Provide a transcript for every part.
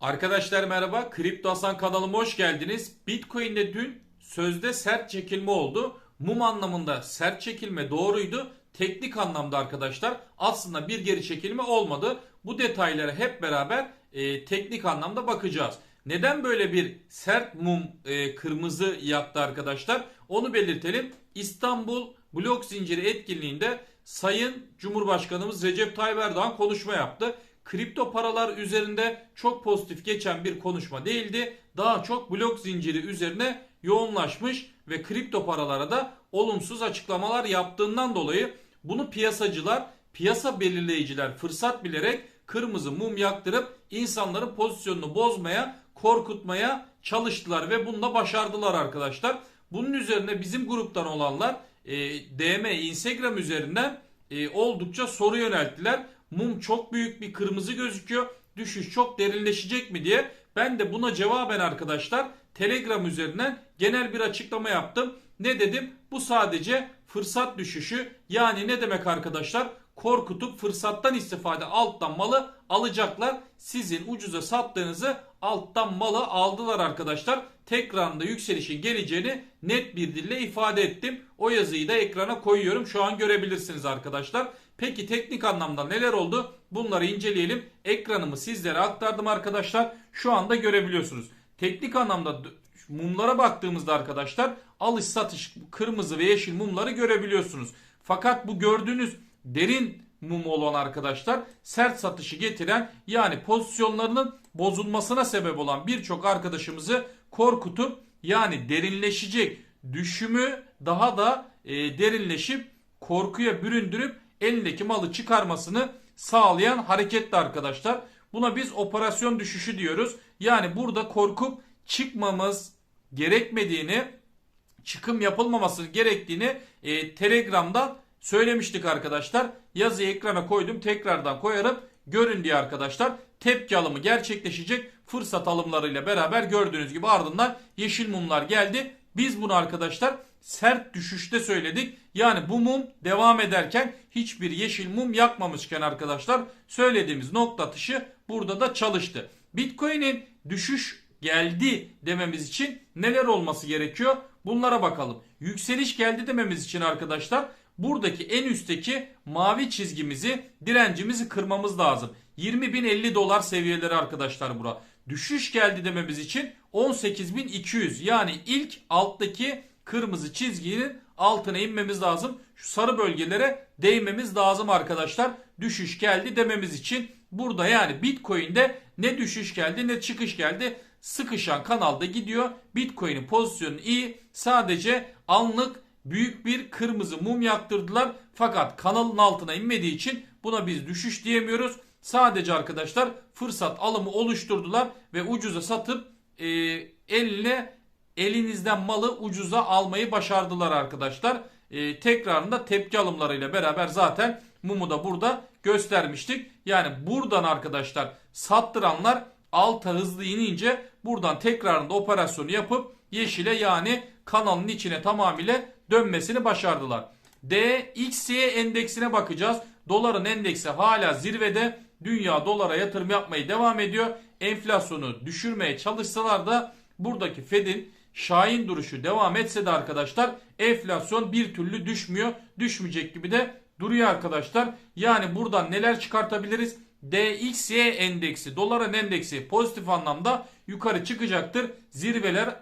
Arkadaşlar merhaba. Kripto Hasan kanalıma hoş geldiniz. Bitcoin'de dün sözde sert çekilme oldu. Mum anlamında sert çekilme doğruydu. Teknik anlamda arkadaşlar aslında bir geri çekilme olmadı. Bu detaylara hep beraber e, teknik anlamda bakacağız. Neden böyle bir sert mum e, kırmızı yaktı arkadaşlar? Onu belirtelim. İstanbul blok zinciri etkinliğinde Sayın Cumhurbaşkanımız Recep Tayyip Erdoğan konuşma yaptı. Kripto paralar üzerinde çok pozitif geçen bir konuşma değildi. Daha çok blok zinciri üzerine yoğunlaşmış ve kripto paralara da olumsuz açıklamalar yaptığından dolayı bunu piyasacılar, piyasa belirleyiciler fırsat bilerek kırmızı mum yaktırıp insanların pozisyonunu bozmaya, korkutmaya çalıştılar ve bunu da başardılar arkadaşlar. Bunun üzerine bizim gruptan olanlar e, DM, Instagram üzerinden e, oldukça soru yönelttiler. Mum çok büyük bir kırmızı gözüküyor. Düşüş çok derinleşecek mi diye. Ben de buna cevaben arkadaşlar Telegram üzerinden genel bir açıklama yaptım. Ne dedim? Bu sadece fırsat düşüşü. Yani ne demek arkadaşlar? Korkutup fırsattan istifade alttan malı alacaklar. Sizin ucuza sattığınızı alttan malı aldılar arkadaşlar. Tekrarında yükselişin geleceğini net bir dille ifade ettim. O yazıyı da ekrana koyuyorum. Şu an görebilirsiniz arkadaşlar. Peki teknik anlamda neler oldu? Bunları inceleyelim. Ekranımı sizlere aktardım arkadaşlar. Şu anda görebiliyorsunuz. Teknik anlamda mumlara baktığımızda arkadaşlar alış satış kırmızı ve yeşil mumları görebiliyorsunuz. Fakat bu gördüğünüz derin mum olan arkadaşlar sert satışı getiren yani pozisyonlarının bozulmasına sebep olan birçok arkadaşımızı korkutup yani derinleşecek düşümü daha da e, derinleşip korkuya büründürüp elindeki malı çıkarmasını sağlayan hareketti arkadaşlar. Buna biz operasyon düşüşü diyoruz. Yani burada korkup çıkmamız gerekmediğini, çıkım yapılmaması gerektiğini e, Telegram'dan söylemiştik arkadaşlar. Yazıyı ekrana koydum. Tekrardan koyarım. Görün diye arkadaşlar. Tepki alımı gerçekleşecek. Fırsat alımlarıyla beraber gördüğünüz gibi ardından yeşil mumlar geldi. Biz bunu arkadaşlar sert düşüşte söyledik. Yani bu mum devam ederken hiçbir yeşil mum yakmamışken arkadaşlar söylediğimiz nokta atışı burada da çalıştı. Bitcoin'in düşüş geldi dememiz için neler olması gerekiyor? Bunlara bakalım. Yükseliş geldi dememiz için arkadaşlar buradaki en üstteki mavi çizgimizi direncimizi kırmamız lazım. 20.050 dolar seviyeleri arkadaşlar bura. Düşüş geldi dememiz için 18.200 yani ilk alttaki kırmızı çizginin altına inmemiz lazım. Şu sarı bölgelere değmemiz lazım arkadaşlar. Düşüş geldi dememiz için burada yani Bitcoin'de ne düşüş geldi ne çıkış geldi. Sıkışan kanalda gidiyor. Bitcoin'in pozisyonu iyi. Sadece anlık büyük bir kırmızı mum yaktırdılar. Fakat kanalın altına inmediği için buna biz düşüş diyemiyoruz. Sadece arkadaşlar fırsat alımı oluşturdular ve ucuza satıp e, eline elinizden malı ucuza almayı başardılar arkadaşlar. E, tekrarında tepki alımlarıyla beraber zaten mumu da burada göstermiştik. Yani buradan arkadaşlar sattıranlar alta hızlı inince buradan tekrarında operasyonu yapıp yeşile yani kanalın içine tamamıyla dönmesini başardılar. DXY endeksine bakacağız. Doların endeksi hala zirvede. Dünya dolara yatırım yapmayı devam ediyor. Enflasyonu düşürmeye çalışsalar da buradaki Fed'in şahin duruşu devam etse de arkadaşlar enflasyon bir türlü düşmüyor. Düşmeyecek gibi de duruyor arkadaşlar. Yani buradan neler çıkartabiliriz? DXY endeksi, doların endeksi pozitif anlamda yukarı çıkacaktır. Zirveler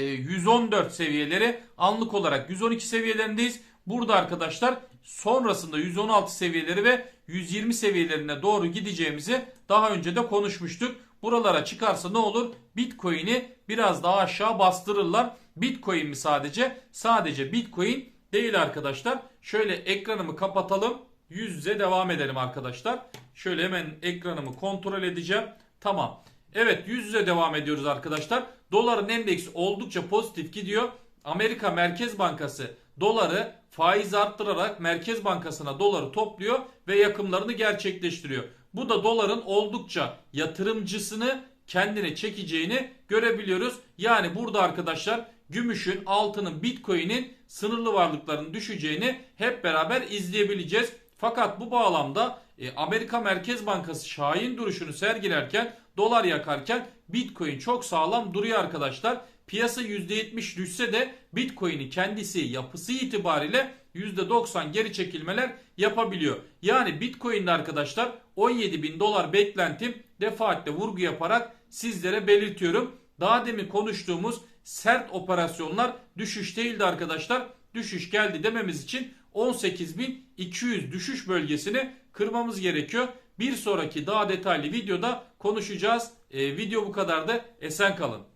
114 seviyeleri anlık olarak 112 seviyelerindeyiz. Burada arkadaşlar sonrasında 116 seviyeleri ve 120 seviyelerine doğru gideceğimizi daha önce de konuşmuştuk. Buralara çıkarsa ne olur? Bitcoin'i biraz daha aşağı bastırırlar. Bitcoin mi sadece? Sadece Bitcoin değil arkadaşlar. Şöyle ekranımı kapatalım. Yüz yüze devam edelim arkadaşlar. Şöyle hemen ekranımı kontrol edeceğim. Tamam. Evet yüz yüze devam ediyoruz arkadaşlar. Doların endeksi oldukça pozitif gidiyor. Amerika Merkez Bankası doları faiz arttırarak Merkez Bankası'na doları topluyor ve yakımlarını gerçekleştiriyor. Bu da doların oldukça yatırımcısını kendine çekeceğini görebiliyoruz. Yani burada arkadaşlar gümüşün, altının, bitcoin'in sınırlı varlıkların düşeceğini hep beraber izleyebileceğiz. Fakat bu bağlamda e, Amerika Merkez Bankası şahin duruşunu sergilerken dolar yakarken Bitcoin çok sağlam duruyor arkadaşlar. Piyasa %70 düşse de Bitcoin'i kendisi yapısı itibariyle %90 geri çekilmeler yapabiliyor. Yani Bitcoin'de arkadaşlar 17 bin dolar beklentim defaatle vurgu yaparak sizlere belirtiyorum. Daha demin konuştuğumuz sert operasyonlar düşüş değildi arkadaşlar. Düşüş geldi dememiz için 18.200 düşüş bölgesini kırmamız gerekiyor. Bir sonraki daha detaylı videoda konuşacağız. Ee, video bu kadardı. Esen kalın.